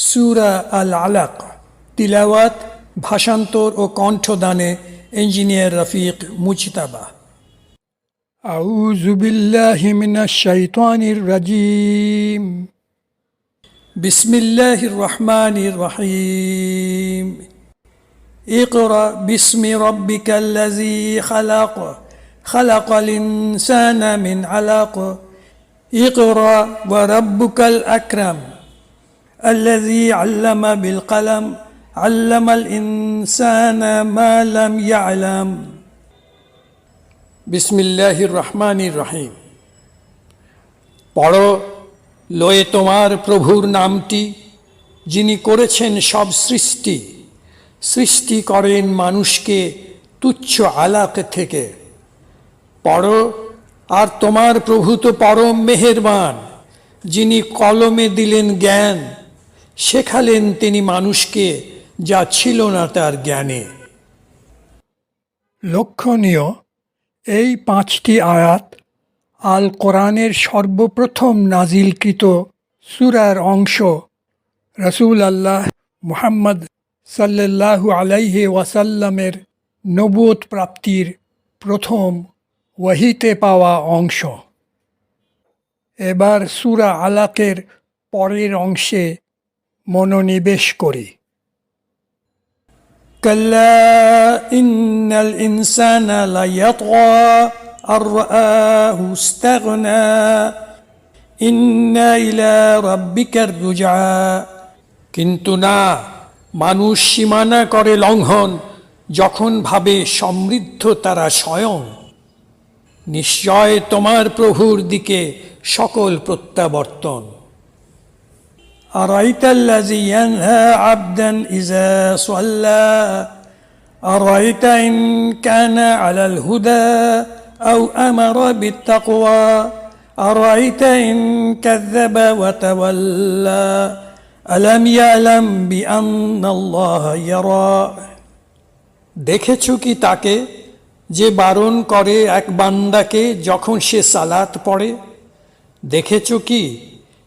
সুরা আল আলাক তিলাওয়াত ভাষান্তর ও কণ্ঠদানে ইঞ্জিনিয়ার রফিক মুজতাবা أعوذ بالله من الشيطان الرجيم بسم الله الرحمن الرحيم اقرأ باسم ربك الذي خلق خلق الإنسان من علق اقرأ وربك الأكرم الذي علم بالقلم علم الإنسان ما لم يعلم বিসমিল্লাহির রহমানির রহিম পড়ো লয়ে তোমার প্রভুর নামটি যিনি করেছেন সব সৃষ্টি সৃষ্টি করেন মানুষকে তুচ্ছ আলাক থেকে পড়ো আর তোমার প্রভু তো পরম মেহেরবান যিনি কলমে দিলেন জ্ঞান শেখালেন তিনি মানুষকে যা ছিল না তার জ্ঞানে। লক্ষণীয়, এই পাঁচটি আয়াত আল কোরআনের সর্বপ্রথম নাজিলকৃত সুরার অংশ। রসুল আল্লাহ মুহাম্মদ সাল্লাল্লাহু আলাইহি ওয়াসাল্লামের নবুয়ত প্রাপ্তির প্রথম ওয়াহিতে পাওয়া অংশ। এবার সুরা আলাকের পরের অংশে মনোনিবেশ করি كلا إن الإنسان ليطغى أن رآه استغنى إن إلى ربك الرجعى কিন্তু না মানুষ সীমানা করে লঙ্ঘন যখন ভাবে সমৃদ্ধ তারা স্বয়ং নিশ্চয় তোমার প্রভুর দিকে সকল প্রত্যাবর্তন أرأيت الذي ينهى عبدا إذا صلى أرأيت إن كان على الهدى أو أمر بالتقوى أرأيت إن كذب وتولى ألم يعلم بأن الله يرى দেখেছ কি তাকে যে বারণ করে এক বান্দাকে যখন সে সালাত পড়ে দেখেছ কি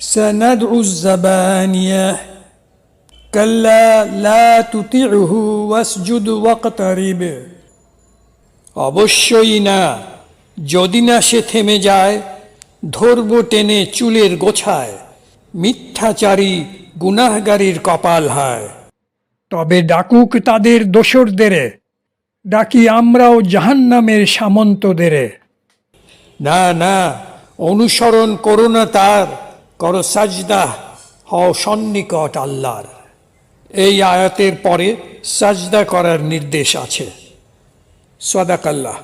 سندعو الزبانية كلا لا تطعه واسجد واقترب অবশ্যই না যদি না সে থেমে যায় ধরব টেনে চুলের গোছায় মিথ্যাচারী গুনাহগারীর কপাল হায় তবে ডাকুক তাদের দোসরদের ডাকি আমরাও জাহান্নামের সামন্তদের না না অনুসরণ করো না তার করো সাজদা হও সন্নিকট আল্লাহর। এই আয়াতের পরে সাজদা করার নির্দেশ আছে। সদাকাল্লাহ।